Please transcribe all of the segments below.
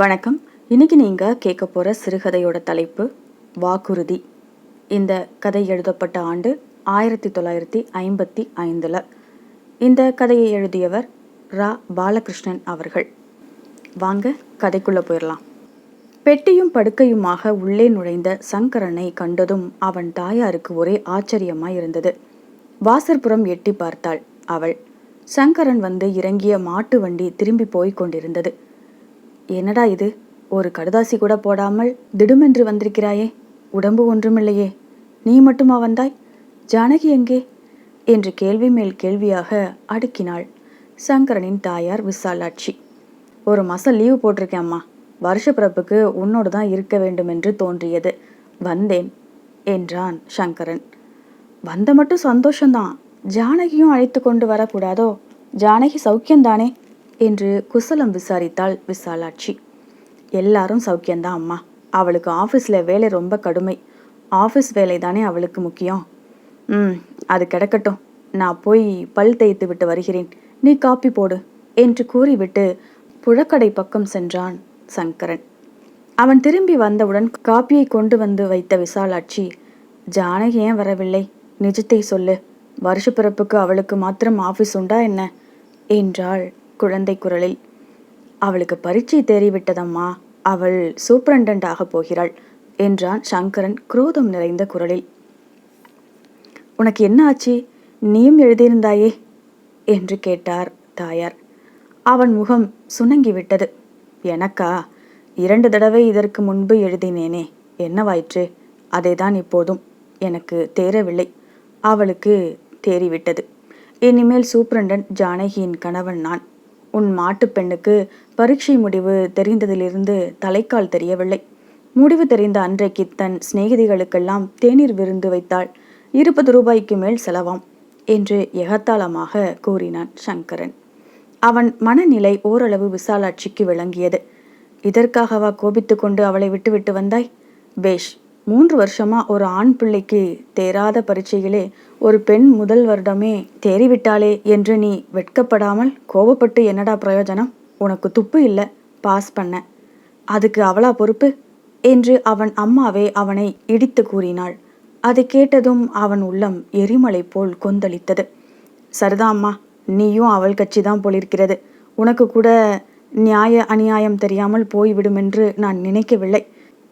வணக்கம். இன்னைக்கு நீங்கள் கேட்க போகிற சிறுகதையோட தலைப்பு வாக்குறுதி. இந்த கதை எழுதப்பட்ட ஆண்டு ஆயிரத்தி தொள்ளாயிரத்தி ஐம்பத்தி ஐந்தில். இந்த கதையை எழுதியவர் ரா. பாலகிருஷ்ணன் அவர்கள். வாங்க கதைக்குள்ளே போயிடலாம் பெட்டியும் படுக்கையுமாக உள்ளே நுழைந்த சங்கரனை கண்டதும் அவன் தாயாருக்கு ஒரே ஆச்சரியமாய் இருந்தது. வாசற்புறம் எட்டி பார்த்தாள் அவள். சங்கரன் வந்து இறங்கிய மாட்டு வண்டி திரும்பி போய் கொண்டிருந்தது. என்னடா இது? ஒரு கடுதாசி கூட போடாமல் திடுமென்று வந்திருக்கிறாயே. உடம்பு ஒன்றுமில்லையே. நீ மட்டுமா வந்தாய்? ஜானகி எங்கே? என்று கேள்வி மேல் கேள்வியாக அடுக்கினாள் சங்கரனின் தாயார் விசாலாட்சி. ஒரு மாதம் லீவு போட்டிருக்கேன் அம்மா. வருஷப்பிறப்புக்கு உன்னோடு தான் இருக்க வேண்டும் என்று தோன்றியது. வந்தேன் என்றான் சங்கரன். வந்த மட்டும் சந்தோஷந்தான் ஜானகியும் அழைத்து கொண்டு வரக்கூடாதோ? ஜானகி சௌக்கியந்தானே என்று குசலம் விசாரித்தாள் விசாலாட்சி. எல்லாரும் சௌக்கியந்தான் அம்மா. அவளுக்கு ஆஃபீஸில் வேலை ரொம்ப கடுமை. ஆஃபீஸ் வேலை தானே அவளுக்கு முக்கியம். ம் அது கிடக்கட்டும். நான் போய் பல் தேய்த்து விட்டு வருகிறேன். நீ காப்பி போடு என்று கூறிவிட்டு புழக்கடை பக்கம் சென்றான் சங்கரன். அவன் திரும்பி வந்தவுடன் காப்பியை கொண்டு வந்து வைத்த விசாலாட்சி ஜானகி ஏன் வரவில்லை? நிஜத்தை சொல்லு. வருஷ பிறப்புக்கு அவளுக்கு மாத்திரம் ஆஃபீஸ் உண்டா என்ன? என்றாள் குழந்தை குரலில் அவளுக்கு பரீட்சை தேறிவிட்டதம்மா அவள் சூப்பரண்டன்ட் ஆகப் போகிறாள் என்றான் சங்கரன் குரோதம் நிறைந்த குரலில். உனக்கு என்ன ஆச்சு? நீயும் எழுதியிருந்தாயே? என்று கேட்டார் தாயார். அவன் முகம் சுணங்கிவிட்டது. எனக்கா? இரண்டு தடவை இதற்கு முன்பு எழுதினேனே. என்னவாயிற்று அதைதான் இப்போதும் எனக்கு தேரவில்லை. அவளுக்கு தேறிவிட்டது. இனிமேல் சூப்பரண்டன் ஜானகியின் கணவன் நான். உன் மாட்டுப் பெண்ணுக்கு பரீட்சை முடிவு தெரிந்ததிலிருந்து தலைக்கால் தெரியவில்லை. முடிவு தெரிந்த அன்றைக்கு தன் சிநேகிதிகளுக்கெல்லாம் தேநீர் விருந்து வைத்தாள். இருபது ரூபாய்க்கு மேல் செலவாம் என்று எகத்தாளமாக கூறினான் சங்கரன். அவன் மனநிலை ஓரளவு விசாலாட்சிக்கு விளங்கியது. இதற்காகவா கோபித்து கொண்டு அவளை விட்டுவிட்டு வந்தாய்? பேஷ் மூன்று வருஷமா ஒரு ஆண் பிள்ளைக்கு தேராத பரீட்சையிலே ஒரு பெண் முதல் வருடமே தேறிவிட்டாளே என்று நீ வெட்கப்படாமல் கோபப்பட்டு என்னடா பிரயோஜனம்? உனக்கு துப்பு இல்லை பாஸ் பண்ண. அதுக்கு அவளா பொறுப்பு? என்று அவன் அம்மாவே அவனை இடித்து கூறினாள். அதை கேட்டதும் அவன் உள்ளம் எரிமலை போல் கொந்தளித்தது. சரிதான் அம்மா நீயும் அவள் கட்சி தான் போலிருக்கிறது. உனக்கு கூட நியாய அநியாயம் தெரியாமல் போய்விடும் என்று நான் நினைக்கவில்லை.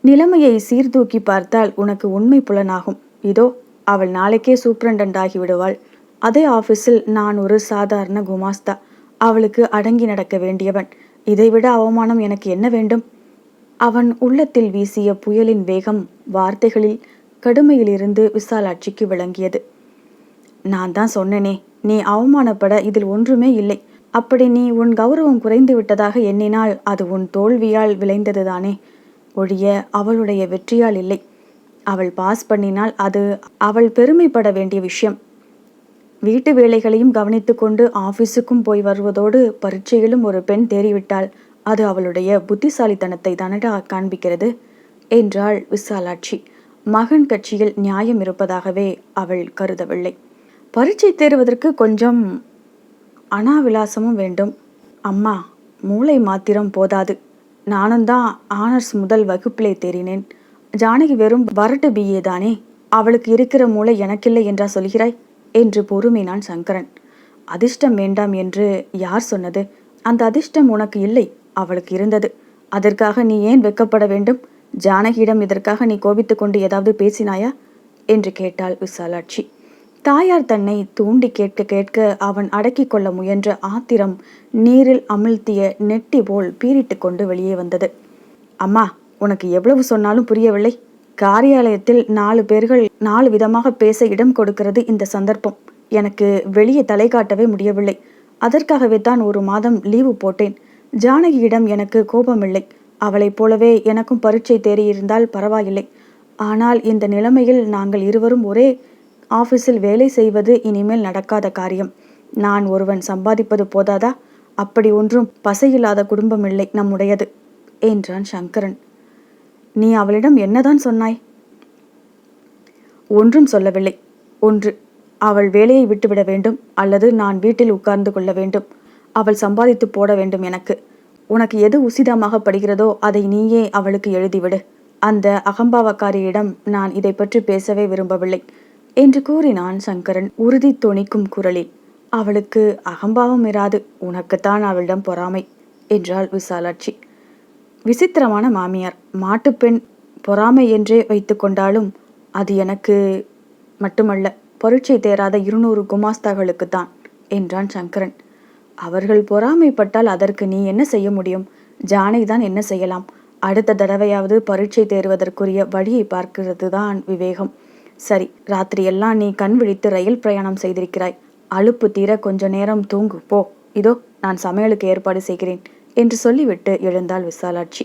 நிலைமையை சீர்தூக்கி பார்த்தால் உனக்கு உண்மை புலனாகும். இதோ அவள் நாளைக்கே சூப்பரண்டன்ட் ஆகிவிடுவாள் அதே ஆபீஸில் நான் ஒரு சாதாரண குமாஸ்தா. அவளுக்கு அடங்கி நடக்க வேண்டியவன். இதைவிட அவமானம் எனக்கு என்ன வேண்டும்? அவன் உள்ளத்தில் வீசிய புயலின் வேகம் வார்த்தைகளில் கடுமையிலிருந்து விசாலாட்சிக்கு விளங்கியது. நான் தான் சொன்னனே நீ அவமானப்பட இதில் ஒன்றுமே இல்லை. அப்படி நீ உன் கௌரவம் குறைந்து விட்டதாக எண்ணினால் அது உன் தோல்வியால் விளைந்ததுதானே? ஒழிய அவளுடைய வெற்றியால் இல்லை. அவள் பாஸ் பண்ணினால் அது அவள் பெருமைப்பட வேண்டிய விஷயம். வீட்டு வேலைகளையும் கவனித்து கொண்டு ஆஃபீஸுக்கும் போய் வருவதோடு பரீட்சையிலும் ஒரு பெண் தேறிவிட்டால் அது அவளுடைய புத்திசாலித்தனத்தை தானடா காண்பிக்கிறது என்றாள் விசாலாட்சி. மகன் கட்சியில் நியாயம் இருப்பதாகவே அவள் கருதவில்லை. பரீட்சை தேர்வதற்கு கொஞ்சம் அனாவிலாசமும் வேண்டும். அம்மா மூளை மாத்திரம் போதாது. நானும் தான் ஆனர்ஸ் முதல் வகுப்பிலே தேறினேன். ஜானகி வெறும் வரட்டு பிஏ தானே? அவளுக்கு இருக்கிற மூளை எனக்கில்லை என்றா சொல்கிறாய்? என்று பொறுமைனான் சங்கரன். அதிர்ஷ்டம் வேண்டாம் என்று யார் சொன்னது? அந்த அதிர்ஷ்டம் உனக்கு இல்லை அவளுக்கு இருந்தது. அதற்காக நீ ஏன் வெக்கப்பட வேண்டும்? ஜானகியிடம் இதற்காக நீ கோபித்து கொண்டு ஏதாவது பேசினாயா? என்று கேட்டாள் விசாலாட்சி. தாயார் தன்னை தூண்டி கேட்க கேட்க அவன் அடக்கிக் கொள்ள முயன்ற ஆத்திரம் நீரில் அமிழ்த்திய நெட்டி போல் பீரிட்டு கொண்டு வெளியே வந்தது. அம்மா உனக்கு எவ்வளவு சொன்னாலும் புரியவில்லை. காரியாலயத்தில் நாலு பேர்கள் நாலு விதமாக பேச இடம் கொடுக்கிறது இந்த சந்தர்ப்பம். எனக்கு வெளியே தலை காட்டவே முடியவில்லை. அதற்காகவே தான் ஒரு மாதம் லீவு போட்டேன். ஜானகியிடம் எனக்கு கோபமில்லை. அவளைப் போலவே எனக்கும் பரீட்சை தேறியிருந்தால் பரவாயில்லை. ஆனால் இந்த நிலைமையில் நாங்கள் இருவரும் ஒரே ஆஃபீஸில் வேலை செய்வது இனிமேல் நடக்காத காரியம். நான் ஒருவன் சம்பாதிப்பது போதாதா? அப்படி ஒன்றும் பசையில்லாத குடும்பமில்லை நம்முடையது என்றான் சங்கரன். நீ அவளிடம் என்னதான் சொன்னாய்? ஒன்றும் சொல்லவில்லை. ஒன்று அவள் வேலையை விட்டுவிட வேண்டும் அல்லது நான் வீட்டில் உட்கார்ந்து கொள்ள வேண்டும். அவள் சம்பாதித்து போட வேண்டும் எனக்கு. உனக்கு எது உசிதமாக படுகிறதோ அதை நீயே அவளுக்கு எழுதிவிடு. அந்த அகம்பாவக்காரியிடம் நான் இதை பற்றி பேசவே விரும்பவில்லை. என்று கூறினான் சங்கரன் உறுதி தொனிக்கும் குரலில். அவளுக்கு அகம்பாவம் இராது உனக்குத்தான் அவளிடம் பொறாமை என்றாள் விசாலாட்சி. விசித்திரமான மாமியார் மாட்டுப்பெண் பொறாமை என்றே வைத்து கொண்டாலும் அது எனக்கு மட்டுமல்ல பரீட்சை தேராத இருநூறு குமாஸ்தாக்களுக்குத்தான் என்றான் சங்கரன். அவர்கள் பொறாமைப்பட்டால் அதற்கு நீ என்ன செய்ய முடியும்? ஜானை தான் என்ன செய்யலாம்? அடுத்த தடவையாவது பரீட்சை தேர்வதற்குரிய வழியை பார்க்கிறது தான் விவேகம். சரி ராத்திரியெல்லாம் நீ கண் விழித்து ரயில் பிரயாணம் செய்திருக்கிறாய். அலுப்பு தீர கொஞ்ச நேரம் தூங்கு போ. இதோ நான் சமையலுக்கு ஏற்பாடு செய்கிறேன் என்று சொல்லிவிட்டு எழுந்தாள் விசாலாட்சி.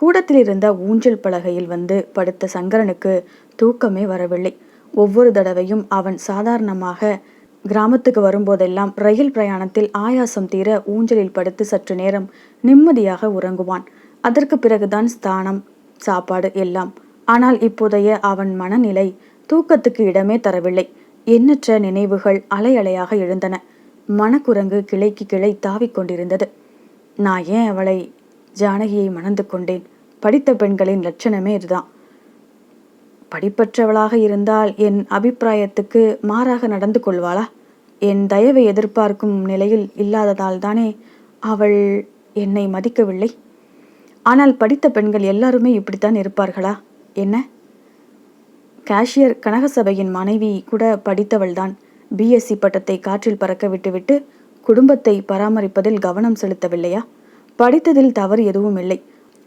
கூடத்தில் இருந்த ஊஞ்சல் பலகையில் வந்து படுத்த சங்கரனுக்கு தூக்கமே வரவில்லை. ஒவ்வொரு தடவையும் அவன் சாதாரணமாக கிராமத்துக்கு வரும்போதெல்லாம் ரயில் பிரயாணத்தில் ஆயாசம் தீர ஊஞ்சலில் படுத்து சற்று நேரம் நிம்மதியாக உறங்குவான். அதற்கு பிறகுதான் ஸ்தானம் சாப்பாடு எல்லாம். ஆனால் இப்போதைய அவன் மனநிலை தூக்கத்துக்கு இடமே தரவில்லை. எண்ணற்ற நினைவுகள் அலை அலையாக எழுந்தன. மனக்குரங்கு கிளைக்கு கிளை தாவிக் கொண்டிருந்தது. நான் ஏன் அவளை ஜானகியை மணந்து கொண்டேன்? படித்த பெண்களின் லட்சணமே இதுதான். படிப்பற்றவளாக இருந்தால் என் அபிப்பிராயத்துக்கு மாறாக நடந்து கொள்வாளா? என் தயவை எதிர்பார்க்கும் நிலையில் இல்லாததால் தானே அவள் என்னை மதிக்கவில்லை? ஆனால் படித்த பெண்கள் எல்லாருமே இப்படித்தான் இருப்பார்களா? என்ன? கேஷியர் கனகசபையின் மனைவி கூட படித்தவள்தான். பிஎஸ்சி பட்டத்தை காற்றில் பறக்க விட்டுவிட்டு குடும்பத்தை பராமரிப்பதில் கவனம் செலுத்தவில்லையா? படித்ததில் தவறு எதுவும் இல்லை.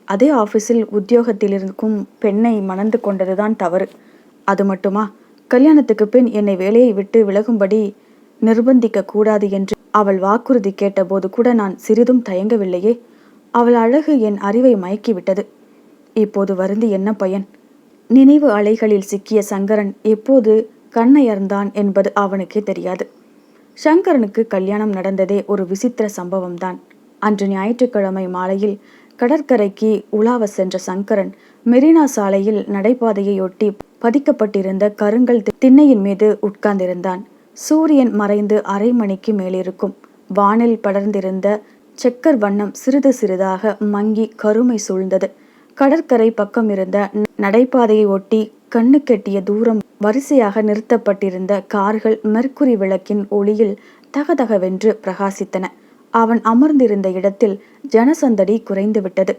அதே ஆஃபீஸில் உத்தியோகத்தில் இருக்கும் பெண்ணை மணந்து கொண்டதுதான் தவறு. அது மட்டுமா? கல்யாணத்துக்கு பின் என்னை வேலையை விட்டு விலகும்படி நிர்பந்திக்க கூடாது என்று அவள் வாக்குறுதி கேட்டபோது கூட நான் சிறிதும் தயங்கவில்லையே. அவள் அழகு என் அறிவை மயக்கிவிட்டது. இப்போது வருந்தி என்ன பயன்? நினைவு அலைகளில் சிக்கிய சங்கரன் எப்போது கண்ணயர்ந்தான் என்பது அவனுக்கே தெரியாது. சங்கரனுக்கு கல்யாணம் நடந்ததே ஒரு விசித்திர சம்பவம்தான். அன்று ஞாயிற்றுக்கிழமை மாலையில் கடற்கரைக்கு உலாவ சென்ற சங்கரன் மெரினா சாலையில் நடைபாதையொட்டி பதிக்கப்பட்டிருந்த கருங்கல் திண்ணையின் மீது உட்கார்ந்திருந்தான். சூரியன் மறைந்து அரை மணிக்கு மேலிருக்கும். வானில் படர்ந்திருந்த செக்கர் வண்ணம் சிறிது சிறிதாக மங்கி கருமை சூழ்ந்தது. கடற்கரை பக்கம் இருந்த நடைபாதையை ஒட்டி கண்ணு கெட்டிய தூரம் வரிசையாக நிறுத்தப்பட்டிருந்த கார்கள் மெர்க்குரி விளக்கின் ஒளியில் தகதகவென்று பிரகாசித்தன. அவன் அமர்ந்திருந்த இடத்தில் ஜனசந்தடி குறைந்துவிட்டது.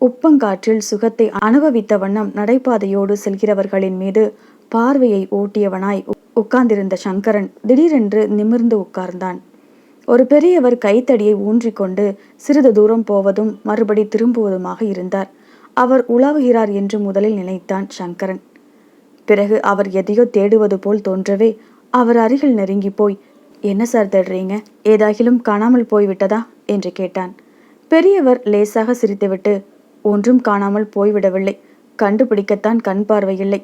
உப்பங்காற்றில் சுகத்தை அனுபவித்த வண்ணம் நடைபாதையோடு செல்கிறவர்களின் மீது பார்வையை ஓட்டியவனாய் உட்கார்ந்திருந்த சங்கரன் திடீரென்று நிமிர்ந்து உட்கார்ந்தான். ஒரு பெரியவர் கைத்தடியை ஊன்றிக்கொண்டு சிறிது தூரம் போவதும் மறுபடி திரும்புவதுமாக இருந்தார். அவர் உலாவுகிறார் என்று முதலில் நினைத்தான் சங்கரன். பிறகு அவர் எதையோ தேடுவது போல் தோன்றவே அவர் அருகில் நெருங்கி போய் என்ன சார் தேடுறீங்க? ஏதாகிலும் காணாமல் போய்விட்டதா? என்று கேட்டான். பெரியவர் லேசாக சிரித்துவிட்டு ஒன்றும் காணாமல் போய்விடவில்லை. கண்டுபிடிக்கத்தான் கண் பார்வையில்லை.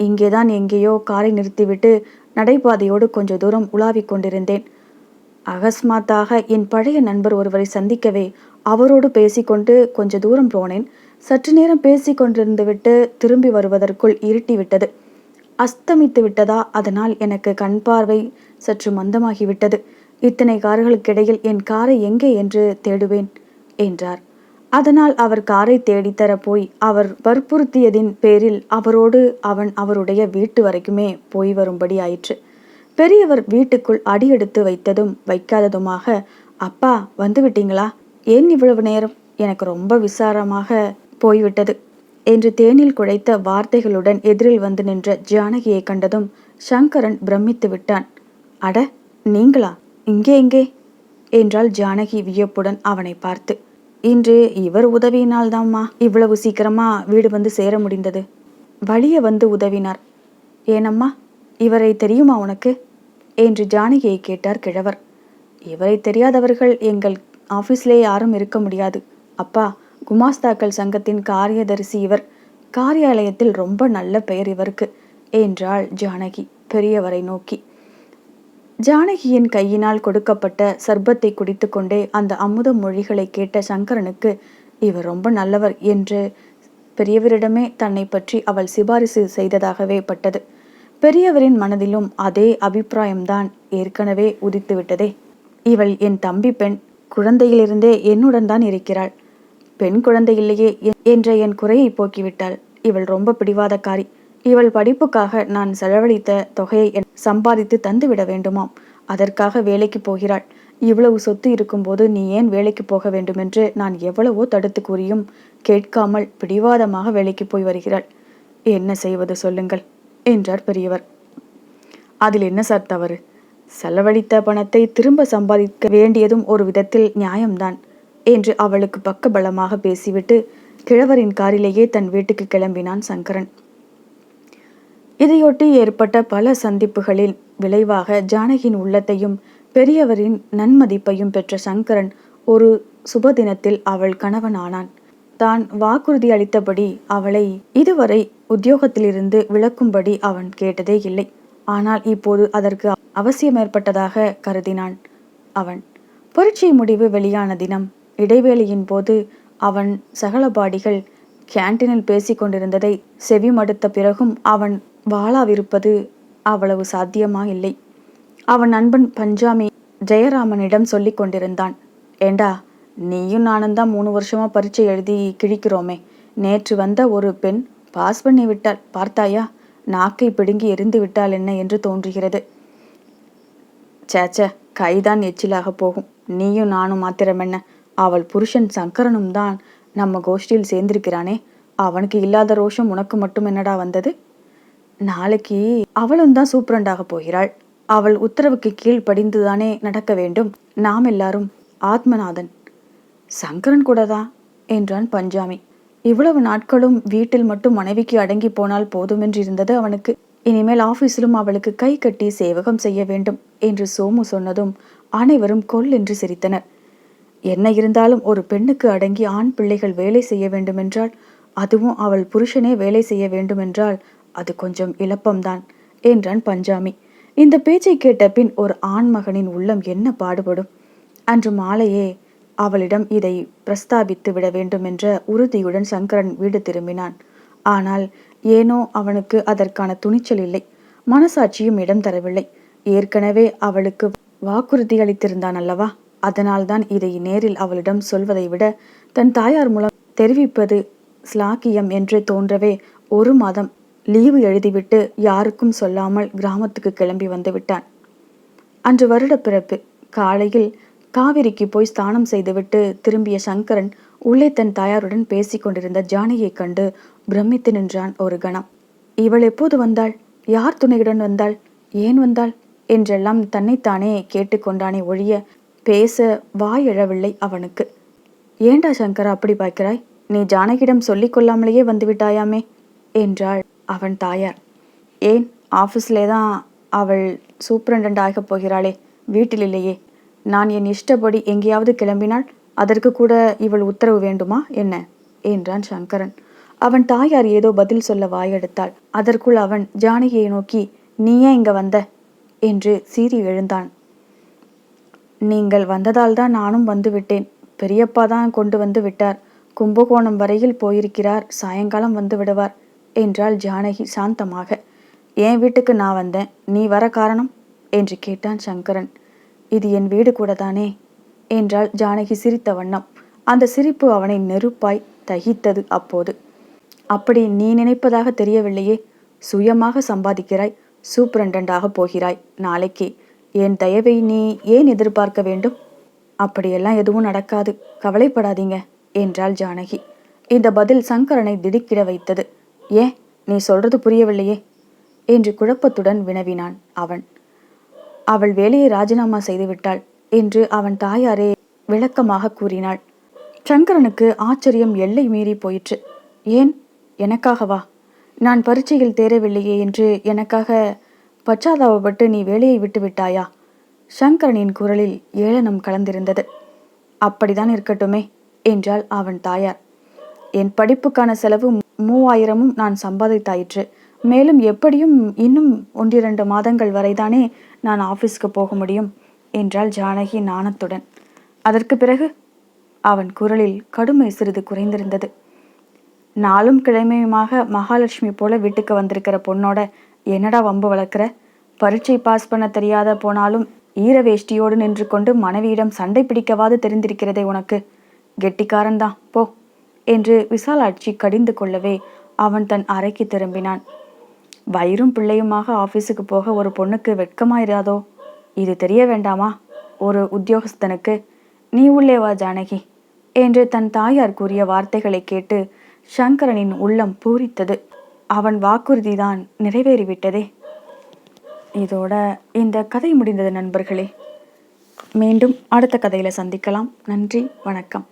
இங்கேதான் எங்கேயோ காரை நிறுத்திவிட்டு நடைபாதையோடு கொஞ்ச தூரம் உலாவிக் கொண்டிருந்தேன். அகஸ்மாத்தாக என் பழைய நண்பர் ஒருவரை சந்திக்கவே அவரோடு பேசிக்கொண்டு கொஞ்ச தூரம் போனேன். சற்று நேரம் பேசி கொண்டிருந்து விட்டு திரும்பி வருவதற்குள் இருட்டி விட்டது அஸ்தமித்து விட்டதா? அதனால் எனக்கு கண் பார்வை சற்று மந்தமாகிவிட்டது. இத்தனை கார்களுக்கிடையில் என் காரை எங்கே என்று தேடுவேன்? என்றார். அதனால் அவர் காரை தேடித்தர போய் அவர் வற்புறுத்தியதின் பேரில் அவரோடு அவன் அவருடைய வீட்டு வரைக்குமே போய் வரும்படி ஆயிற்று. பெரியவர் வீட்டுக்குள் அடியெடுத்து வைத்ததும் வைக்காததுமாக அப்பா வந்து விட்டீங்களா? ஏன் இவ்வளவு நேரம்? எனக்கு ரொம்ப விசாரமாக போய்விட்டது. என்று தேனில் குழைத்த வார்த்தைகளுடன் எதிரில் வந்து நின்ற ஜானகியை கண்டதும் சங்கரன் பிரமித்து விட்டான். அட நீங்களா? இங்கே எங்கே என்றாள் ஜானகி வியப்புடன் அவனை பார்த்து. இன்று இவர் உதவியினால்தாம்மா? இவ்வளவு சீக்கிரமா வீடு வந்து சேர முடிந்தது? வழிய வந்து உதவினார். ஏனம்மா இவரை தெரியுமா உனக்கு? என்று ஜானகியை கேட்டார் கிழவர். இவரை தெரியாதவர்கள் எங்கள் ஆஃபீஸ்லே யாரும் இருக்க முடியாது. அப்பா குமாஸ்தாக்கள் சங்கத்தின் காரியதரிசி இவர். காரியாலயத்தில் ரொம்ப நல்ல பெயர் இவருக்கு என்றாள் ஜானகி பெரியவரை நோக்கி. ஜானகியின் கையினால் கொடுக்கப்பட்ட சர்பத்தை குடித்துக்கொண்டே அந்த அமுத மொழிகளை கேட்ட சங்கரனுக்கு இவர் ரொம்ப நல்லவர் என்று பெரியவரிடமே தன்னை பற்றி அவள் சிபாரிசு செய்ததாகவே பட்டது. பெரியவரின் மனதிலும் அதே அபிப்பிராயம்தான் ஏற்கனவே உதித்துவிட்டதே. இவள் என் தம்பி பெண் குழந்தையிலிருந்தே என்னுடன் தான் இருக்கிறாள். பெண் குழந்தை இல்லையே என்ற என் குறையை போக்கிவிட்டாள். இவள் ரொம்ப பிடிவாதக்காரி. இவள் படிப்புக்காக நான் செலவழித்த தொகையை சம்பாதித்து தந்துவிட வேண்டுமாம். அதற்காக வேலைக்கு போகிறாள். இவ்வளவு சொத்து இருக்கும்போது நீ ஏன் வேலைக்கு போக வேண்டுமென்று நான் எவ்வளவோ தடுத்து கூறியும் கேட்காமல் பிடிவாதமாக வேலைக்கு போய் வருகிறாள். என்ன செய்வது சொல்லுங்கள் என்றார் பெரியவர். அதில் என்ன சார் தவறு? செலவழித்த பணத்தை திரும்ப சம்பாதிக்க வேண்டியதும் ஒரு விதத்தில் நியாயம்தான். என்று அவளுக்கு பக்கபலமாக பேசிவிட்டு கிழவரின் காரிலேயே தன் வீட்டுக்கு கிளம்பினான் சங்கரன். இதையொட்டி ஏற்பட்ட பல சந்திப்புகளில் விளைவாக ஜானகியின் உள்ளத்தையும் பெரியவரின் நன்மதிப்பையும் பெற்ற சங்கரன் ஒரு சுபதினத்தில் அவள் கணவனானான். தான் வாக்குறுதி அளித்தபடி அவளை இதுவரை உத்தியோகத்திலிருந்து விலக்கும்படி அவன் கேட்டதே இல்லை. ஆனால் இப்போது அதற்கு அவசியம் ஏற்பட்டதாக கருதினான் அவன். பரீட்சை முடிவு வெளியான தினம் இடைவேளையின் போது அவன் சகலபாடிகள் கேண்டீனில் பேசிக் கொண்டிருந்ததை செவிமடுத்த பிறகும் அவன் வாழாவிருப்பது அவ்வளவு சாத்தியமா இல்லை அவன் நண்பன் பஞ்சாமி ஜெயராமனிடம் சொல்லி கொண்டிருந்தான். ஏண்டா நீயும் நானும் தான் மூணு வருஷமா பரீட்சை எழுதி கிழிக்கிறோமே. நேற்று வந்த ஒரு பெண் பாஸ் பண்ணி விட்டாள். பார்த்தாயா? நாக்கை பிடுங்கி எரிந்து விட்டாள் என்ன என்று தோன்றுகிறது. சேச்ச கைதான் எச்சிலாக போகும். நீயும் நானும் மாத்திரமென்ன? அவள் புருஷன் சங்கரனும் தான் நம்ம கோஷ்டியில் சேர்ந்திருக்கிறானே. அவனுக்கு இல்லாத ரோஷம் உனக்கு மட்டும் என்னடா வந்தது? நாளைக்கு அவளும் தான் சூப்பரண்டாக போகிறாள். அவள் உத்தரவுக்கு கீழ் படிந்துதானே நடக்க வேண்டும். நாம் எல்லாரும் ஆத்மநாதன். சங்கரன் கூட தான் என்றான் பஞ்சாமி. இவ்வளவு நாட்களும் வீட்டில் மட்டும் மனைவிக்கு அடங்கி போனால் போதுமென்றிருந்தது அவனுக்கு. இனிமேல் ஆபீஸிலும் அவளுக்கு கை கட்டி சேவகம் செய்ய வேண்டும் என்று சோமு சொன்னதும் அனைவரும் கொல் என்று சிரித்தனர். என்ன இருந்தாலும் ஒரு பெண்ணுக்கு அடங்கி ஆண் பிள்ளைகள் வேலை செய்ய வேண்டுமென்றால் அதுவும் அவள் புருஷனே வேலை செய்ய வேண்டுமென்றால் அது கொஞ்சம் இழப்பம்தான் என்றான் பஞ்சாமி. இந்த பேச்சை கேட்ட பின் ஒரு ஆண் மகனின் உள்ளம் என்ன பாடுபடும்? அன்று மாலையே அவளிடம் இதை பிரஸ்தாபித்து விட வேண்டுமென்ற உறுதியுடன் சங்கரன் வீடு திரும்பினான். ஆனால் ஏனோ அவனுக்கு அதற்கான துணிச்சல் இல்லை மனசாட்சியும் இடம் தரவில்லை. ஏற்கனவே அவளுக்கு வாக்குறுதி அளித்திருந்தான் அல்லவா? அதனால்தான் இதை நேரில் அவளிடம் சொல்வதை விட தன் தாயார் மூலம் தெரிவிப்பது ஸ்லாக்கியம் என்று தோன்றவே ஒரு மாதம் லீவு எழுதிவிட்டு யாருக்கும் சொல்லாமல் கிராமத்துக்கு கிளம்பி வந்து விட்டான். அன்று வருட பிறப்பு காலையில் காவிரிக்கு போய் ஸ்தானம் செய்துவிட்டு திரும்பிய சங்கரன் உள்ளே தன் தாயாருடன் பேசிக் கொண்டிருந்த ஜானகியைக் கண்டு பிரமித்து நின்றான் ஒரு கணம். இவள் எப்போது வந்தாள்? யார் துணையுடன் வந்தாள்? ஏன் வந்தாள்? என்றெல்லாம் தன்னைத்தானே கேட்டுக்கொண்டானே ஒழிய பேச வாய் எழவில்லை அவனுக்கு. ஏண்டா சங்கரா அப்படி பார்க்கிறாய்? நீ ஜானகியிடம் சொல்லிக் கொள்ளாமலேயே வந்துவிட்டாயாமே? என்றாள் அவன் தாயார். ஏன்? ஆஃபீஸ்லே தான் அவள் சூப்பரண்டன்ட் ஆகப் போகிறாளே. வீட்டில் இல்லையே. நான் என் இஷ்டப்படி எங்கேயாவது கிளம்பினால் அதற்கு கூட இவள் உத்தரவு வேண்டுமா என்ன? என்றான் சங்கரன். அவன் தாயார் ஏதோ பதில் சொல்ல வாயெடுத்தாள். அதற்குள் அவன் ஜானகியை நோக்கி நீ ஏன் இங்க வந்த? என்று சீறி எழுந்தான். நீங்கள் வந்ததால் தான் நானும் வந்து விட்டேன். பெரியப்பா தான் கொண்டு வந்து விட்டார். கும்பகோணம் வரையில் போயிருக்கிறார். சாயங்காலம் வந்து விடுவார் என்றாள் ஜானகி சாந்தமாக. என் வீட்டுக்கு நான் வந்தேன்? நீ வர காரணம்? என்று கேட்டான் சங்கரன். இது என் வீடு கூட தானே? என்றாள் ஜானகி சிரித்த வண்ணம். அந்த சிரிப்பு அவனை நெருப்பாய் தகித்தது அப்போது. அப்படி நீ நினைப்பதாக தெரியவில்லையே. சுயமாக சம்பாதிக்கிறாய். சூப்பரண்டாக போகிறாய். நாளைக்கே. என் தயவை நீ ஏன் எதிர்பார்க்க வேண்டும்? அப்படியெல்லாம் எதுவும் நடக்காது. கவலைப்படாதீங்க என்றாள் ஜானகி. இந்த பதில் சங்கரனை திடுக்கிட வைத்தது. ஏன் நீ சொல்றது புரியவில்லையே என்று குழப்பத்துடன் வினவினான் அவன். அவள் வேலையை ராஜினாமா செய்துவிட்டாள் என்று அவன் தாயாரே விளக்கமாக கூறினாள். சங்கரனுக்கு ஆச்சரியம் எல்லை மீறி போயிற்று. ஏன் எனக்காகவா? நான் பரீட்சையில் தேரவில்லையே என்று எனக்காக பச்சாதாபப்பட்டு நீ வேலையை விட்டு விட்டாயா சங்கரனின் குரலில் ஏளனம் கலந்திருந்தது. அப்படிதான் இருக்கட்டுமே என்றாள் அவன் தாயார். என் படிப்புக்கான செலவு மூவாயிரமும் நான் சம்பாதித்தாயிற்று. மேலும் எப்படியும் இன்னும் ஒன்றிரண்டு மாதங்கள் வரைதானே நான் ஆபீஸ்க்கு போக முடியும் என்றாள் ஜானகி நாணத்துடன் அதற்கு பிறகு? அவன் குரலில் கடுமை சிறிது குறைந்திருந்தது. நாளும் கிழமையுமாக மகாலட்சுமி போல வீட்டுக்கு வந்திருக்கிற பொண்ணோட என்னடா வம்பு வளர்க்குற? பரீட்சை பாஸ் பண்ண தெரியாத போனாலும் ஈர வேஷ்டியோடு நின்று கொண்டு மனைவியிடம் சண்டை பிடிக்கவாது தெரிந்திருக்கிறதே உனக்கு. கெட்டிக்காரன்தான் போ என்று விசாலாட்சி கடிந்து கொள்ளவே அவன் தன் அறைக்கு திரும்பினான். வயிறும் பிள்ளையுமாக ஆஃபீஸுக்கு போக ஒரு பொண்ணுக்கு வெட்கமாயிராதோ இது தெரிய வேண்டாமா? ஒரு உத்தியோகஸ்தனுக்கு. நீ உள்ளே வா ஜானகி என்று தன் தாயார் கூறிய வார்த்தைகளை கேட்டு சங்கரனின் உள்ளம் பூரித்தது. அவன் வாக்குறுதிதான் நிறைவேறிவிட்டதே. இதோட இந்த கதை முடிந்தது நண்பர்களே. மீண்டும் அடுத்த கதையில் சந்திக்கலாம். நன்றி வணக்கம்.